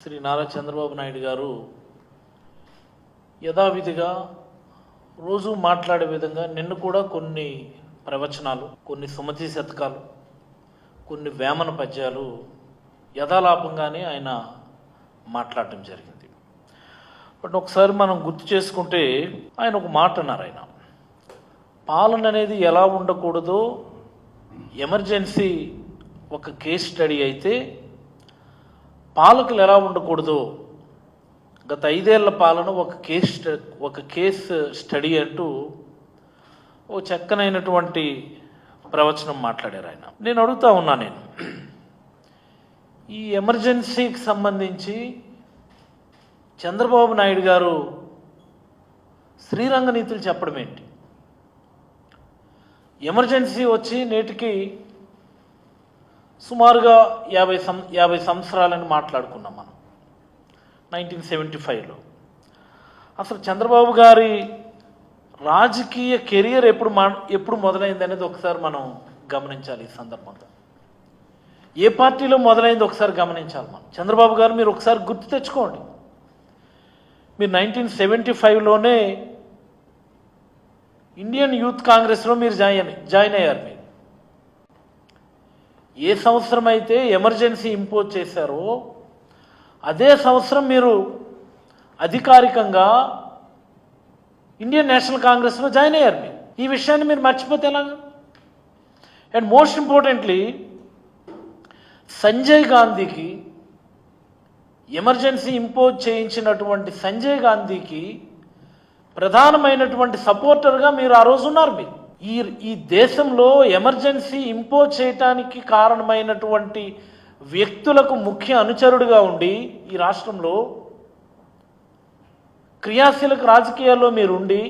శ్రీ నారా చంద్రబాబు నాయుడు గారు యథావిధిగా రోజు మాట్లాడే విధంగా నిన్ను కూడా కొన్ని ప్రవచనాలు కొన్ని సుమతి శతకాలు కొన్ని వేమన పద్యాలు యథాలాపంగానే ఆయన మాట్లాడటం జరిగింది. బట్ ఒకసారి మనం గుర్తు చేసుకుంటే ఆయన ఒక మాట అన్నారు ఆయన. పాలన అనేది ఎలా ఉండకూడదో ఎమర్జెన్సీ ఒక కేస్ స్టడీ అయితే పాలకులు ఎలా ఉండకూడదో? గత ఐదేళ్ళ పాలన ఒక కేస్ ఒక కేసు స్టడీ అంటూ ఓ చక్కనైనటువంటి ప్రవచనం మాట్లాడారు ఆయన. నేను అడుగుతా ఉన్నా నేను. ఈ ఎమర్జెన్సీకి సంబంధించి చంద్రబాబు నాయుడు గారు శ్రీరంగ నీతులు చెప్పడం ఏంటి ఎమర్జెన్సీ వచ్చి నేటికి సుమారుగా యాభై సం యాభై సంవత్సరాలని మాట్లాడుకున్నాం మనం. నైన్టీన్ సెవెంటీ ఫైవ్లో. అసలు చంద్రబాబు గారి రాజకీయ కెరియర్ ఎప్పుడు మా ఎప్పుడు మొదలైంది అనేది ఒకసారి మనం గమనించాలి ఈ సందర్భంలో. ఏ పార్టీలో మొదలైంది ఒకసారి గమనించాలి మనం. చంద్రబాబు గారు మీరు ఒకసారి గుర్తు తెచ్చుకోండి. మీరు నైన్టీన్ సెవెంటీ ఫైవ్లోనే ఇండియన్ యూత్ కాంగ్రెస్లో మీరు జాయిన్ జాయిన్ అయ్యారు మీరు. ఏ సంవత్సరం అయితే ఎమర్జెన్సీ ఇంపోజ్ చేశారో అదే సంవత్సరం మీరు అధికారికంగా ఇండియన్ నేషనల్ కాంగ్రెస్లో జాయిన్ అయ్యారు మీరు. ఈ విషయాన్ని మీరు మర్చిపోతే ఎలాగా? అండ్ మోస్ట్ ఇంపార్టెంట్లీ సంజయ్ గాంధీకి ఎమర్జెన్సీ ఇంపోజ్ చేయించినటువంటి సంజయ్ గాంధీకి ప్రధానమైనటువంటి సపోర్టర్గా మీరు ఆ రోజు ఉన్నారు మీరు. ఈ ఈ దేశంలో ఎమర్జెన్సీ ఇంపోజ్ చేయటానికి కారణమైనటువంటి వ్యక్తులకు ముఖ్య అనుచరుడుగా ఉండి ఈ రాష్ట్రంలో క్రియాశీలక రాజకీయాల్లో మీరుండి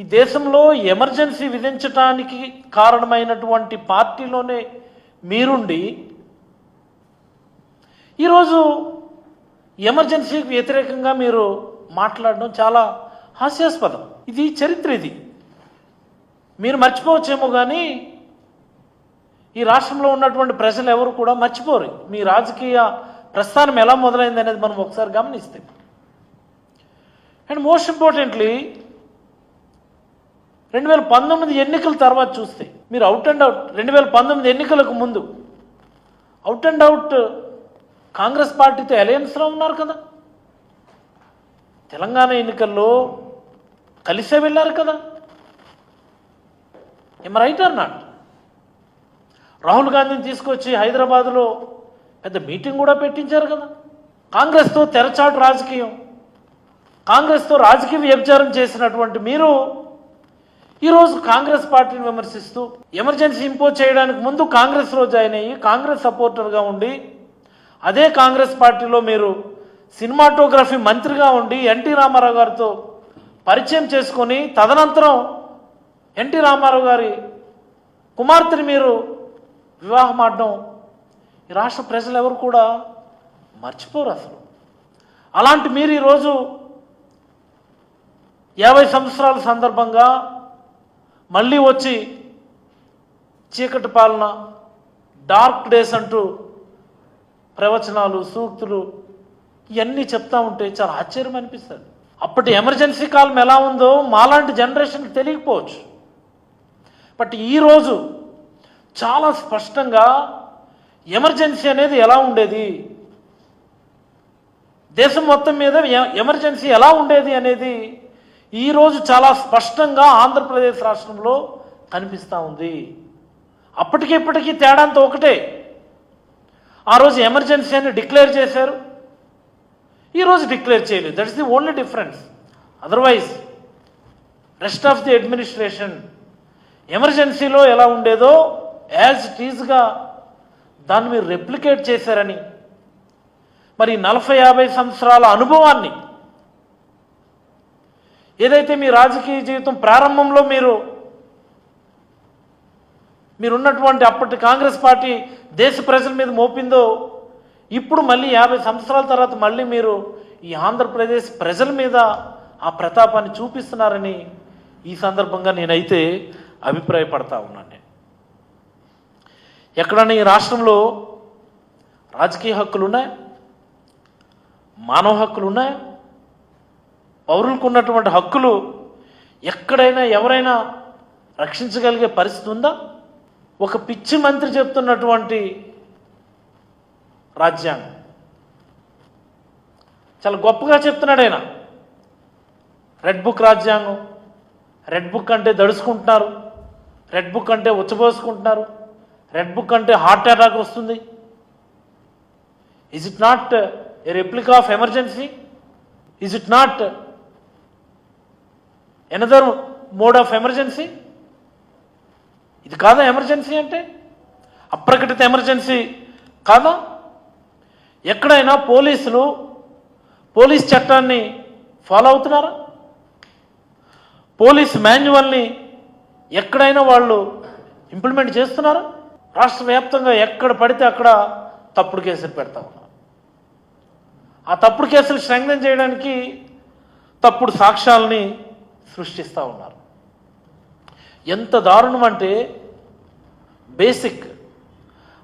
ఈ దేశంలో ఎమర్జెన్సీ విధించటానికి కారణమైనటువంటి పార్టీలోనే మీరుండి ఈరోజు ఎమర్జెన్సీకి వ్యతిరేకంగా మీరు మాట్లాడడం చాలా హాస్యాస్పదం. ఇది చరిత్ర ఇది. మీరు మర్చిపోవచ్చేమో కానీ ఈ రాష్ట్రంలో ఉన్నటువంటి ప్రజలు ఎవరు కూడా మర్చిపోరు. మీ రాజకీయ ప్రస్థానం ఎలా మొదలైంది అనేది మనం ఒకసారి గమనిస్తే. అండ్ మోస్ట్ ఇంపార్టెంట్లీ రెండు వేల పంతొమ్మిది ఎన్నికల తర్వాత చూస్తే మీరు అవుట్ అండ్ అవుట్ రెండు వేల పంతొమ్మిది ఎన్నికలకు ముందు అవుట్ అండ్ అవుట్ కాంగ్రెస్ పార్టీతో అలయన్స్లో ఉన్నారు కదా. తెలంగాణ ఎన్నికల్లో కలిసే వెళ్ళారు కదా. Am right or not Rahul గాంధీని తీసుకొచ్చి హైదరాబాద్లో పెద్ద మీటింగ్ కూడా పెట్టించారు కదా. కాంగ్రెస్తో తెరచాటు రాజకీయం. కాంగ్రెస్తో రాజకీయ వ్యభిచారం చేసినటువంటి మీరు ఈరోజు కాంగ్రెస్ పార్టీని విమర్శిస్తూ ఎమర్జెన్సీ ఇంపోజ్ చేయడానికి ముందు కాంగ్రెస్లో జాయిన్ అయ్యి కాంగ్రెస్ సపోర్టర్గా ఉండి అదే కాంగ్రెస్ పార్టీలో మీరు సినిమాటోగ్రఫీ మంత్రిగా ఉండి ఎన్టీ రామారావు గారితో పరిచయం చేసుకొని తదనంతరం ఎన్టీ రామారావు గారి కుమార్తెని మీరు వివాహం ఆడడం ఈ రాష్ట్ర ప్రజలు ఎవరు కూడా మర్చిపోరు అసలు. అలాంటి మీరు ఈరోజు యాభై సంవత్సరాల సందర్భంగా మళ్ళీ వచ్చి చీకటి పాలన డార్క్ డేస్ అంటూ ప్రవచనాలు సూక్తులు ఇవన్నీ చెప్తా ఉంటే చాలా ఆశ్చర్యం అనిపిస్తుంది. అప్పటి ఎమర్జెన్సీ కాలం ఎలా ఉందో మాలాంటి జనరేషన్కి తెలియకపోవచ్చు. బట్ ఈరోజు చాలా స్పష్టంగా ఎమర్జెన్సీ అనేది ఎలా ఉండేది? దేశం మొత్తం మీద ఎ- ఎమర్జెన్సీ ఎలా ఉండేది అనేది ఈరోజు చాలా స్పష్టంగా ఆంధ్రప్రదేశ్ రాష్ట్రంలో కనిపిస్తూ ఉంది. అప్పటికి ఇప్పటికీ ఒకటే. ఆ రోజు ఎమర్జెన్సీ అని డిక్లేర్ చేశారు. ఈరోజు డిక్లేర్ చేయలేదు. That is the only difference. Otherwise rest of the administration ఎమర్జెన్సీలో ఎలా ఉండేదో యాజ్ ఇట్ ఈజ్గా దాన్ని మీరు రెప్లికేట్ చేశారని మరి నలభై యాభై సంవత్సరాల అనుభవాన్ని ఏదైతే మీ రాజకీయ జీవితం ప్రారంభంలో మీరు మీరున్నటువంటి అప్పటి కాంగ్రెస్ పార్టీ దేశ ప్రజల మీద మోపిందో ఇప్పుడు మళ్ళీ యాభై సంవత్సరాల తర్వాత మళ్ళీ మీరు ఈ ఆంధ్రప్రదేశ్ ప్రజల మీద ఆ ప్రతాపాన్ని చూపిస్తున్నారని ఈ సందర్భంగా నేనైతే అభిప్రాయపడతా ఉన్నాను నేను. ఎక్కడన్నా ఈ రాష్ట్రంలో రాజకీయ హక్కులు ఉన్నాయి? మానవ హక్కులు ఉన్నాయి? పౌరులకు ఉన్నటువంటి హక్కులు ఎక్కడైనా ఎవరైనా రక్షించగలిగే పరిస్థితి ఉందా? ఒక పిచ్చి మంత్రి చెప్తున్నటువంటి రాజ్యాంగం. చాలా గొప్పగా చెప్తున్నాడు ఆయన. రెడ్ బుక్ రాజ్యాంగం. రెడ్ బుక్ అంటే దడుచుకుంటున్నారు. రెడ్ బుక్ అంటే ఉచ్చబోసుకుంటున్నారు. రెడ్ బుక్ అంటే హార్ట్ అటాక్ వస్తుంది. Is it not a replica of emergency is it not another mode of emergency ఇది కాదా ఎమర్జెన్సీ అంటే? అప్రకటిత ఎమర్జెన్సీ కాదా? ఎక్కడైనా పోలీసులు పోలీస్ చట్టాన్ని ఫాలో అవుతున్నారా? పోలీస్ మాన్యువల్ని ఎక్కడైనా వాళ్ళు ఇంప్లిమెంట్ చేస్తున్నారు? రాష్ట్ర వ్యాప్తంగా ఎక్కడ పడితే అక్కడ తప్పుడు కేసులు పెడతా ఉన్నారు. ఆ తప్పుడు కేసులు స్ట్రెంగ్థన్ చేయడానికి తప్పుడు సాక్ష్యాలని సృష్టిస్తూ ఉన్నారు. ఎంత దారుణం అంటే బేసిక్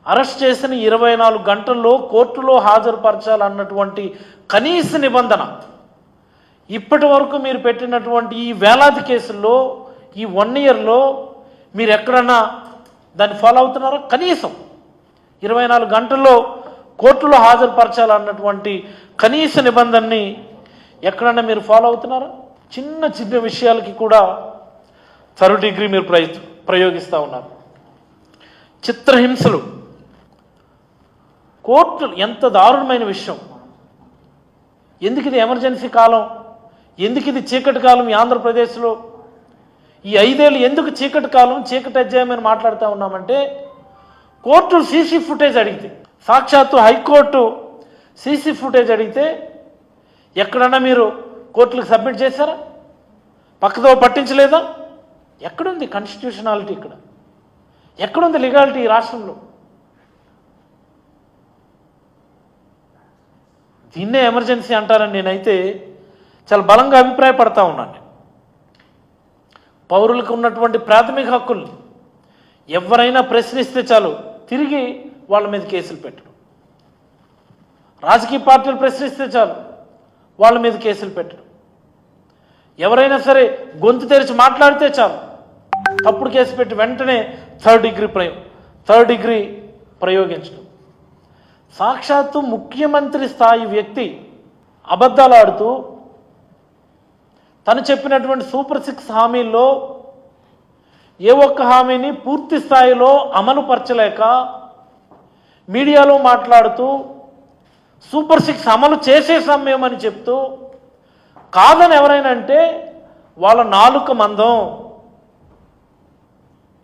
అరెస్ట్ చేసిన ఇరవై నాలుగు గంటల్లో కోర్టులో హాజరుపరచాలన్నటువంటి కనీస నిబంధన ఇప్పటి వరకు మీరు పెట్టినటువంటి ఈ వేలాది కేసుల్లో ఈ వన్ ఇయర్లో మీరు ఎక్కడన్నా దాన్ని ఫాలో అవుతున్నారా? కనీసం ఇరవై నాలుగు గంటల్లో కోర్టులో హాజరుపరచాలన్నటువంటి కనీస నిబంధనని ఎక్కడన్నా మీరు ఫాలో అవుతున్నారా? చిన్న చిన్న విషయాలకి కూడా థర్డ్ డిగ్రీ మీరు ప్రయ ప్రయోగిస్తూ ఉన్నారు. చిత్రహింసలు. కోర్టు ఎంత దారుణమైన విషయం. ఎందుకు ఇది ఎమర్జెన్సీ కాలం? ఎందుకు ఇది చీకటి కాలం ఈ ఆంధ్రప్రదేశ్లో? ఈ ఐదేళ్ళు ఎందుకు చీకటి కాలం చీకటి అధ్యాయం మాట్లాడుతూ ఉన్నామంటే కోర్టు సీసీ ఫుటేజ్ అడిగితే సాక్షాత్తు హైకోర్టు సీసీ ఫుటేజ్ అడిగితే ఎక్కడన్నా మీరు కోర్టులకు సబ్మిట్ చేశారా? పక్కదో పట్టించలేదా? ఎక్కడుంది కాన్స్టిట్యూషనాలిటీ ఇక్కడ? ఎక్కడుంది లీగాలిటీ ఈ రాష్ట్రంలో? దీన్నే ఎమర్జెన్సీ అంటారని నేనైతే చాలా బలంగా అభిప్రాయపడతా ఉన్నాను. పౌరులకు ఉన్నటువంటి ప్రాథమిక హక్కుల్ని ఎవరైనా ప్రశ్నిస్తే చాలు తిరిగి వాళ్ళ మీద కేసులు పెట్టడం. రాజకీయ పార్టీలు ప్రశ్నిస్తే చాలు వాళ్ళ మీద కేసులు పెట్టడం. ఎవరైనా సరే గొంతు తెరిచి మాట్లాడితే చాలు తప్పుడు కేసు పెట్టి వెంటనే థర్డ్ డిగ్రీ ప్రయోగం థర్డ్ డిగ్రీ ప్రయోగించడం. సాక్షాత్తు ముఖ్యమంత్రి స్థాయి వ్యక్తి అబద్ధాలు ఆడుతూ తను చెప్పినటువంటి సూపర్ సిక్స్ హామీల్లో ఏ ఒక్క హామీని పూర్తి స్థాయిలో అమలుపరచలేక మీడియాలో మాట్లాడుతూ సూపర్ సిక్స్ అమలు చేసే సమయం అని చెప్తూ కాదని ఎవరైనా అంటే వాళ్ళ నాలుక మందం.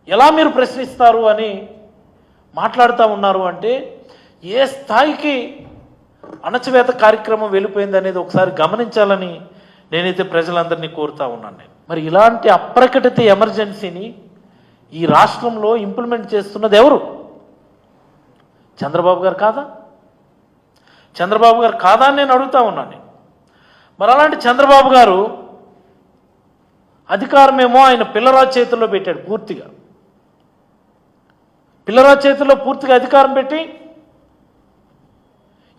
ఎలా మీరు ప్రశ్నిస్తారు అని మాట్లాడుతూ ఉన్నారు అంటే ఏ స్థాయికి అణచివేత కార్యక్రమం వెళ్ళిపోయింది అనేది ఒకసారి గమనించాలని నేనైతే ప్రజలందరినీ కోరుతా ఉన్నాను నేను. మరి ఇలాంటి అప్రకటిత ఎమర్జెన్సీని ఈ రాష్ట్రంలో ఇంప్లిమెంట్ చేస్తున్నది ఎవరు? చంద్రబాబు గారు కాదా? చంద్రబాబు గారు కాదా అని నేను అడుగుతా ఉన్నాను మరి అలాంటి చంద్రబాబు గారు అధికారమేమో ఆయన పిల్లరాజు చేతుల్లో పెట్టాడు పూర్తిగా. పిల్లరాజు చేతుల్లో పూర్తిగా అధికారం పెట్టి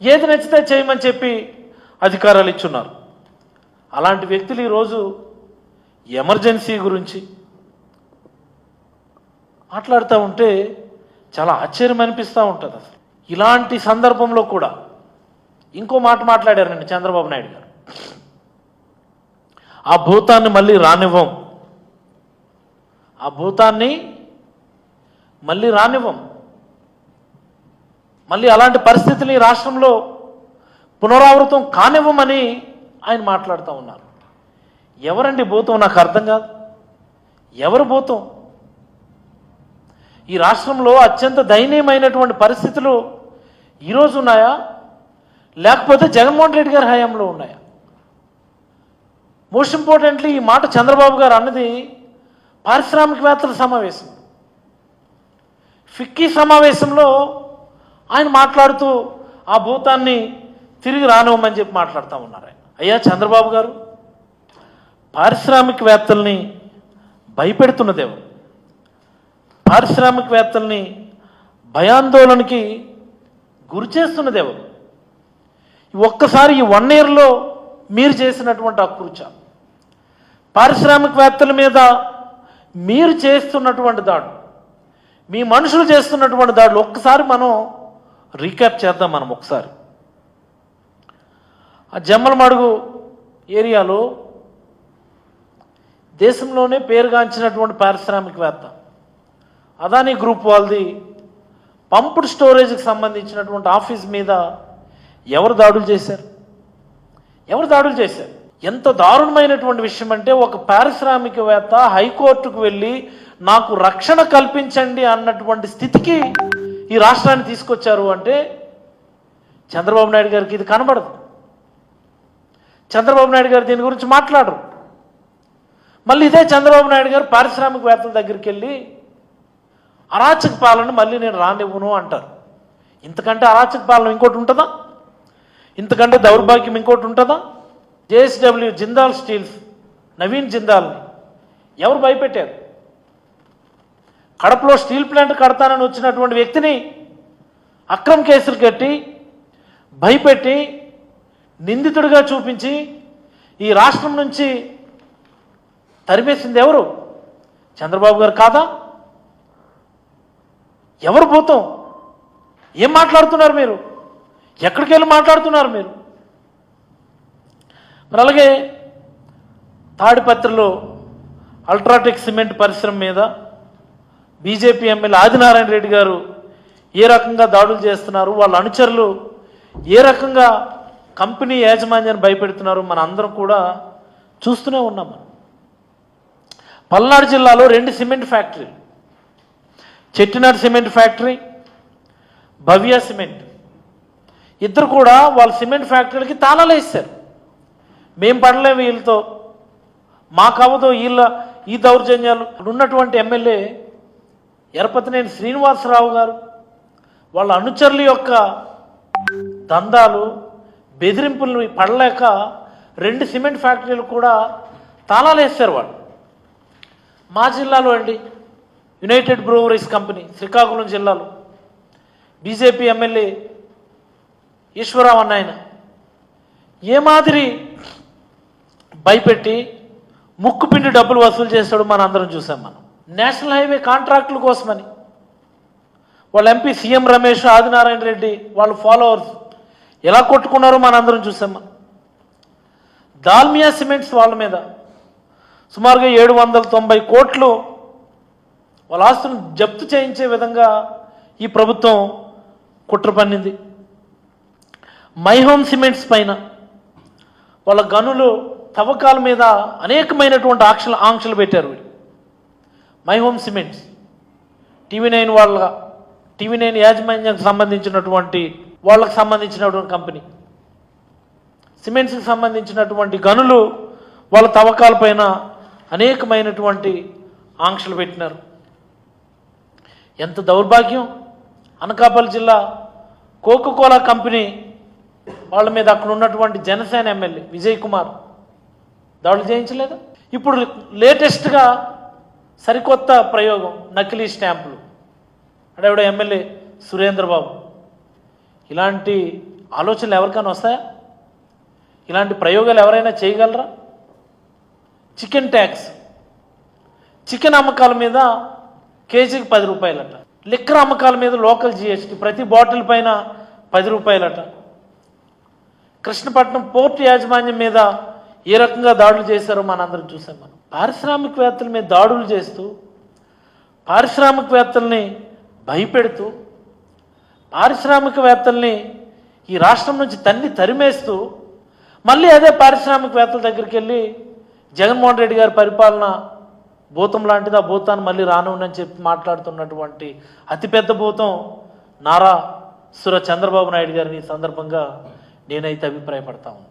ఏది నచ్చితే చేయమని చెప్పి అధికారాలు ఇచ్చున్నారు. అలాంటి వ్యక్తులు ఈరోజు ఎమర్జెన్సీ గురించి మాట్లాడుతూ ఉంటే చాలా ఆశ్చర్యం అనిపిస్తూ ఉంటుంది అసలు. ఇలాంటి సందర్భంలో కూడా ఇంకో మాట మాట్లాడారండి చంద్రబాబు నాయుడు గారు. ఆ భూతాన్ని మళ్ళీ రానివ్వం. ఆ భూతాన్ని మళ్ళీ రానివ్వం. మళ్ళీ అలాంటి పరిస్థితులు ఈ రాష్ట్రంలో పునరావృతం కానివ్వమని ఆయన మాట్లాడుతూ ఉన్నారు. ఎవరండి భూతం? నాకు అర్థం కాదు. ఎవరు భూతం? ఈ రాష్ట్రంలో అత్యంత దయనీయమైనటువంటి పరిస్థితులు ఈరోజు ఉన్నాయా? లేకపోతే జగన్మోహన్ రెడ్డి గారి హయాంలో ఉన్నాయా? మోస్ట్ ఇంపార్టెంట్లీ ఈ మాట చంద్రబాబు గారు అన్నది పారిశ్రామికవేత్తల సమావేశం. ఫిక్కీ సమావేశంలో ఆయన మాట్లాడుతూ ఆ భూతాన్ని తిరిగి రానివ్వమని చెప్పి మాట్లాడుతూ ఉన్నారు ఆయన. అయ్యా చంద్రబాబు గారు పారిశ్రామికవేత్తల్ని భయపెడుతున్నదేమో పారిశ్రామికవేత్తల్ని భయాందోళనకి గురి చేస్తున్నదేమో ఒక్కసారి ఈ వన్ ఇయర్లో మీరు చేసినటువంటి అకృత్య పారిశ్రామికవేత్తల మీద మీరు చేస్తున్నటువంటి దాడు మీ మనుషులు చేస్తున్నటువంటి దాడులు ఒక్కసారి మనం రీక్యాప్ చేద్దాం మనం ఒకసారి. ఆ జమ్మలమడుగు ఏరియాలో దేశంలోనే పేరుగాంచినటువంటి పారిశ్రామికవేత్త. అదానీ గ్రూప్ వాళ్ళది పంప్డ్ స్టోరేజ్కి సంబంధించినటువంటి ఆఫీస్ మీద ఎవరు దాడులు చేశారు? ఎవరు దాడులు చేశారు? ఎంత దారుణమైనటువంటి విషయం అంటే ఒక పారిశ్రామికవేత్త హైకోర్టుకు వెళ్ళి నాకు రక్షణ కల్పించండి అన్నటువంటి స్థితికి ఈ రాష్ట్రాన్ని తీసుకొచ్చారు అంటే చంద్రబాబు నాయుడు గారికి ఇది కనబడదు. చంద్రబాబు నాయుడు గారు దీని గురించి మాట్లాడరు. మళ్ళీ ఇదే చంద్రబాబు నాయుడు గారు పారిశ్రామికవేత్తల దగ్గరికి వెళ్ళి అరాచక పాలన మళ్ళీ నేను రానివ్వను అంటారు. ఇంతకంటే అరాచక పాలన ఇంకోటి ఉంటుందా? ఇంతకంటే దౌర్భాగ్యం ఇంకోటి ఉంటుందా? జేఎస్డబ్ల్యూ జిందాల్ స్టీల్స్ నవీన్ జిందాల్ని ఎవరు భయపెట్టారు? కడపలో స్టీల్ ప్లాంట్ కడతానని వచ్చినటువంటి వ్యక్తిని అక్రమ్ కేసులు కట్టి భయపెట్టి నిందితుడిగా చూపించి ఈ రాష్ట్రం నుంచి తరిమేసింది ఎవరు? చంద్రబాబు గారు కాదా? ఎవరు భూతం ఏం మాట్లాడుతున్నారు మీరు? ఎక్కడికి వెళ్ళి మాట్లాడుతున్నారు మీరు? మరి అలాగే తాడిపత్రిలో అల్ట్రాటెక్ సిమెంట్ పరిశ్రమ మీద బీజేపీ ఎమ్మెల్యే ఆదినారాయణ రెడ్డి గారు ఏ రకంగా దాడులు చేస్తున్నారు? వాళ్ళ అనుచరులు ఏ రకంగా కంపెనీ యాజమాన్యాన్ని భయపెడుతున్నారు. మన అందరం కూడా చూస్తూనే ఉన్నాం మనం. పల్నాడు జిల్లాలో రెండు సిమెంట్ ఫ్యాక్టరీలు. Chettinad cement factory Bhavya cement. ఇద్దరు కూడా వాళ్ళ సిమెంట్ ఫ్యాక్టరీలకి తాళాలు వేస్తారు మేం పడలేము వీళ్ళతో. మాకు వీళ్ళ ఈ దౌర్జన్యాలు. ఉన్నటువంటి ఎమ్మెల్యే ఎరపతినేని శ్రీనివాసరావు గారు వాళ్ళ అనుచరుల యొక్క దందాలు బెదిరింపులు పడలేక రెండు సిమెంట్ ఫ్యాక్టరీలు కూడా తాళాలు వేస్తారు వాళ్ళు. మా జిల్లాలో అండి యునైటెడ్ బ్రూవరీస్ కంపెనీ శ్రీకాకుళం జిల్లాలో. బీజేపీ ఎమ్మెల్యే ఈశ్వరరావు అన్నాయన ఏ మాదిరి భయపెట్టి ముక్కుపిండి డబ్బులు వసూలు చేస్తాడు మన అందరం చూసాం మనం. నేషనల్ హైవే కాంట్రాక్టుల కోసమని. వాళ్ళ ఎంపీ సీఎం రమేష్ ఆదినారాయణ రెడ్డి వాళ్ళ ఫాలోవర్స్. ఎలా కొట్టుకున్నారో మన అందరం చూసాం దాల్మియా సిమెంట్స్ వాళ్ళ మీద సుమారుగా ఏడు వందల తొంభై కోట్లు వాళ్ళ ఆస్తులను జప్తు చేయించే విధంగా ఈ ప్రభుత్వం కుట్ర పన్నింది. మై హోమ్ సిమెంట్స్ పైన వాళ్ళ గనులు తవ్వకాల మీద అనేకమైనటువంటి ఆంక్షలు ఆంక్షలు పెట్టారు వీళ్ళు. My Home cements TV nine వాళ్ళ టీవీ నైన్ యాజమాన్యానికి సంబంధించినటువంటి వాళ్ళకి సంబంధించినటువంటి కంపెనీ. సిమెంట్స్కి సంబంధించినటువంటి గనులు వాళ్ళ తవ్వకాలపైన అనేకమైనటువంటి ఆంక్షలు పెట్టినారు. ఎంత దౌర్భాగ్యం! అనకాపల్లి జిల్లా కోకోకోలా కంపెనీ వాళ్ళ మీద అక్కడ ఉన్నటువంటి జనసేన ఎమ్మెల్యే విజయ్ కుమార్ దాడులు చేయించలేదు. ఇప్పుడు లేటెస్ట్గా సరికొత్త ప్రయోగం నకిలీ స్టాంపులు. అడవిడ ఎమ్మెల్యే సురేంద్రబాబు. ఇలాంటి ఆలోచనలు ఎవరికైనా వస్తాయా? ఇలాంటి ప్రయోగాలు ఎవరైనా చేయగలరా? Chicken tax. చికెన్ అమ్మకాల మీద కేజీకి పది రూపాయలట. లిక్కర్ అమ్మకాల మీద లోకల్ జిఎస్టీ. ప్రతి బాటిల్ పైన పది రూపాయలట. కృష్ణపట్నం పోర్ట్ యాజమాన్యం మీద ఏ రకంగా దాడులు చేశారో మనందరం చూసాం మనం. పారిశ్రామికవేత్తల మీద దాడులు చేస్తూ పారిశ్రామికవేత్తల్ని భయపెడుతూ పారిశ్రామికవేత్తల్ని ఈ రాష్ట్రం నుంచి తన్ని తరిమేస్తూ మళ్ళీ అదే పారిశ్రామికవేత్తల దగ్గరికి వెళ్ళి జగన్మోహన్ రెడ్డి గారి పరిపాలన భూతం లాంటిది ఆ భూతాన్ని మళ్ళీ రానుండని చెప్పి మాట్లాడుతున్నటువంటి అతిపెద్ద భూతం నారా సుర చంద్రబాబు నాయుడు గారిని సందర్భంగా నేనైతే అభిప్రాయపడతా